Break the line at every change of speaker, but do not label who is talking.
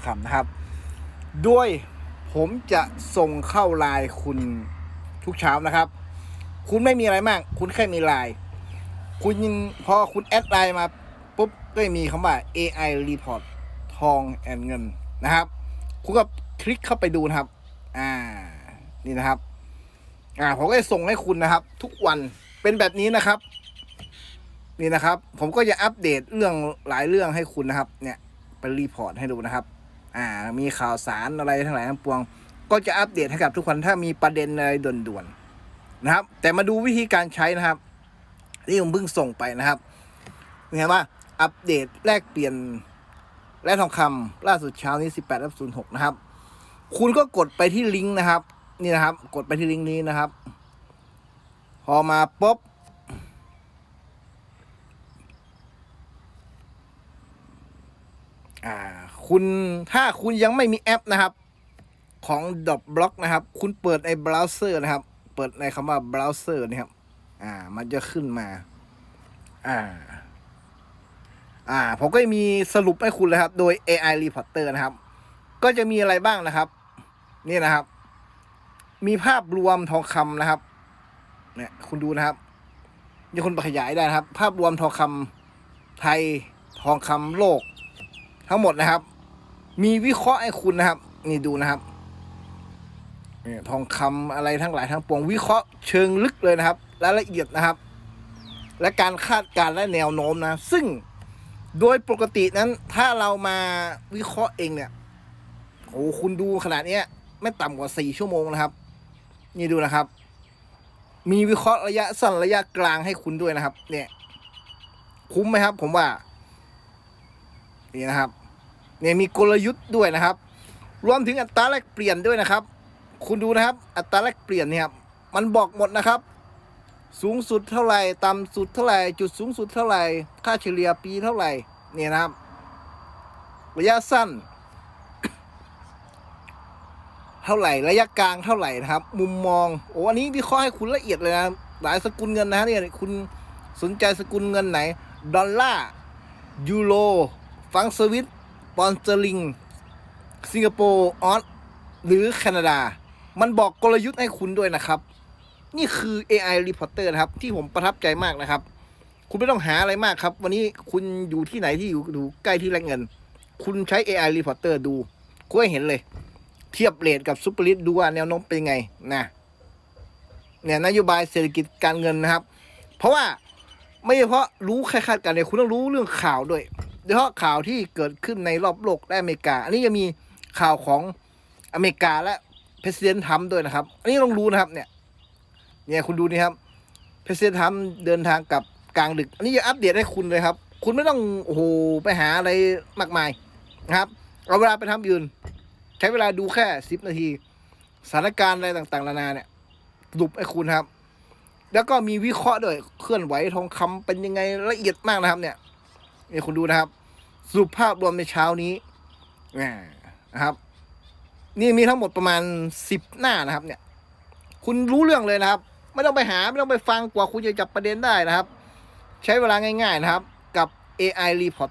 องคำนะครับโดยผมจะส่งเข้าไลน์คุณทุกเช้านะครับ คุณไม่มีอะไรมาก คุณแค่มีไลน์คุณพอคุณแอดไลน์มาปุ๊บก็จะมีคำว่า AI report ทองแอนเงินนะครับ คุณก็คลิกเข้าไปดูนะครับ อ่า นี่นะครับ อ่า ผมก็จะส่งให้คุณนะครับ ทุกวัน เป็นแบบนี้นะครับ นี่นะครับ ผมก็จะอัปเดตเรื่องหลายเรื่องให้คุณนะครับ เนี่ยไปรีพอร์ตให้ดูนะครับ อ่ามีข่าวสารอะไรทั้งหลายทั้งปวง ก็จะอัปเดตให้กับทุกคนถ้ามีประเด็นอะไรด่วนๆนะครับ แต่มาดูวิธีการใช้นะครับที่ผมเพิ่งส่งไปนะครับเห็นว่าอัปเดตแลกเปลี่ยนแร่ทองคำล่าสุดเช้านี้ 18บ06 นะครับ คุณก็กดไปที่ลิงก์นะครับ นี่นะครับ กดไปที่ลิงก์นี้นะครับ พอมาปุ๊บ อ่าคุณถ้าคุณยังไม่มีแอปนะครับ ของ d o t Block นะครับ คุณเปิดในเบราว์เซอร์นะครับ เปิดในคำว่าเบราว์เซอร์นะครับ อ่า มันจะขึ้นมา อ่า อ่า ผมก็มีสรุปให้คุณเลยครับ โดย AI Reporter นะครับ ก็จะมีอะไรบ้างนะครับ นี่นะครับ มีภาพรวมทองคำนะครับ เนี่ย คุณดูนะครับมีคนขยายได้นะครับ ภาพรวมทองคำไทยทองคำโลก ทั้งหมดนะครับ มีวิเคราะห์ให้คุณนะครับ นี่ดูนะครับทองคำอะไรทั้งหลายทั้งปวงวิเคราะห์เชิงลึกเลยนะครับรายละเอียดนะครับ และการคาดการณ์และแนวโน้มนะ ซึ่งโดยปกตินั้น ถ้าเรามาวิเคราะห์เองเนี่ยโอ้คุณดูขนาดเนี้ย ไม่ต่ำกว่าสี่ชั่วโมงนะครับ นี่ดูนะครับ มีวิเคราะห์ระยะสั้นระยะกลางให้คุณด้วยนะครับ เนี่ย คุ้มไหมครับ ผมว่า นี่นะครับ เนี่ยมีกลยุทธ์ด้วยนะครับ รวมถึงอัตราแลกเปลี่ยนด้วยนะครับ คุณดูนะครับ อัตราแลกเปลี่ยนเนี่ยมันบอกหมดนะครับ สูงสุดเท่าไหร่ต่ำสุดเท่าไหร่จุดสูงสุดเท่าไหร่ค่าเฉลี่ยปีเท่าไหร่เนี่ยนะครับ ระยะสั้น เท่าไหร่ระยะกลางเท่าไหร่นะครับ มุมมองโอ้อันนี้วิเคราะห์ให้คุณละเอียดเลยนะหลายสกุลเงินนะฮะเนี่ยคุณสนใจสกุลเงินไหน ดอลลาร์ยูโรฟังสวิต ปอนเซอร์ลิงสิงคโปร์ออสหรือแคนาดา มันบอกกลยุทธ์ให้คุณด้วยนะครับ นี่คือ AI Reporter นะครับ ที่ผมประทับใจมากนะครับ คุณไม่ต้องหาอะไรมากครับ วันนี้คุณอยู่ที่ไหนที่อยู่อยู่ใกล้ที่แรงเงิน คุณใช้ AI Reporter ดู คุณเห็นเลย เทียบเรทกับซูเปอร์ลิทดูว่าแนวโน้มเป็นไงนะเนี่ยนโยบายเศรษฐกิจการเงินนะครับ เพราะว่าไม่เฉพาะรู้แค่คาดการณ์เนี่ยคุณต้องรู้เรื่องข่าวด้วย ฉพาะข่าวที่เกิดขึ้นในรอบโลกและอเมริกา อันนี้จะมีข่าวของอเมริกาและประธานาธิบดีทรัมป์ด้วยนะครับ อันนี้ต้องรู้นะครับเนี่ย เนี่ยคุณดูนี่ครับประธานาธิบดีทรัมป์เดินทางกลับกลางดึก อันนี้จะอัปเดตให้คุณเลยครับ คุณไม่ต้องโอ้โหไปหาอะไรมากมายนะครับ เอาเวลาไปทำอื่นใช้เวลาดูแค่สิบนาที สถานการณ์อะไรต่างๆนานาเนี่ยรุปให้คุณครับ แล้วก็มีวิเคราะห์ด้วย เคลื่อนไหวทองคำเป็นยังไงละเอียดมากนะครับ เนี่ยนี่คุณดูนะครับ สรุปภาพรวมในเช้านี้นะครับ นี่มีทั้งหมดประมาณสิบหน้านะครับ เนี่ย คุณรู้เรื่องเลยนะครับ ไม่ต้องไปหาไม่ต้องไปฟังกว่าคุณจะจับประเด็นได้นะครับ ใช้เวลาง่าย ๆนะครับ กับ AI Report